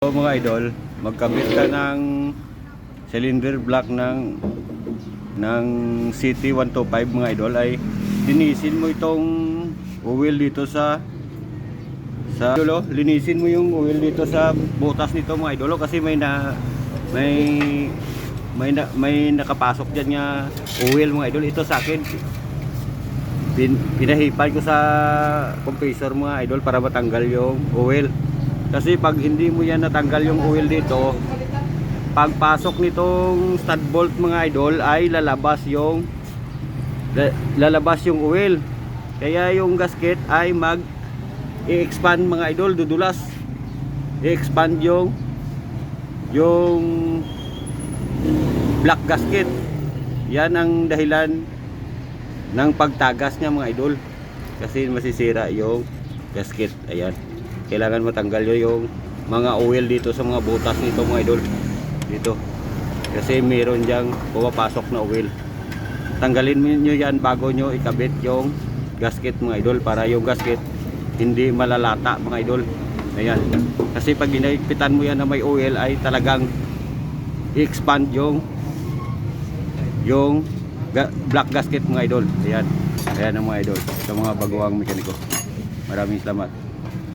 So mga idol, magkabit ka ng cylinder block ng ng CT125 mga idol ay linisin mo itong oil dito sa sa idolo, linisin mo yung oil dito sa butas nito mga idolo kasi may na may may na, may nakapasok diyan nga oil mga idol. Ito sa akin pin, pinahipan ko sa compressor mga idol para matanggal yung oil kasi pag hindi mo yan natanggal yung oil dito pagpasok nitong stud bolt mga idol ay lalabas yung la- lalabas yung oil. Kaya yung gasket ay mag i-expand mga idol dudulas. I-expand yung yung black gasket. Yan ang dahilan ng pagtagas niya mga idol. Kasi masisira yung gasket. Ayan kailangan matanggal nyo yung mga oil dito sa mga butas nito mga idol. Dito. Kasi meron diyang pumapasok na oil. Tanggalin nyo yan bago nyo ikabit yung gasket mga idol para yung gasket hindi malalata mga idol. Ayan. Kasi pag ginaipitan mo yan na may oil ay talagang i-expand yung yung ga- black gasket mga idol. Ayan. Ayan ang mga idol. Sa mga baguang mekaniko. Maraming salamat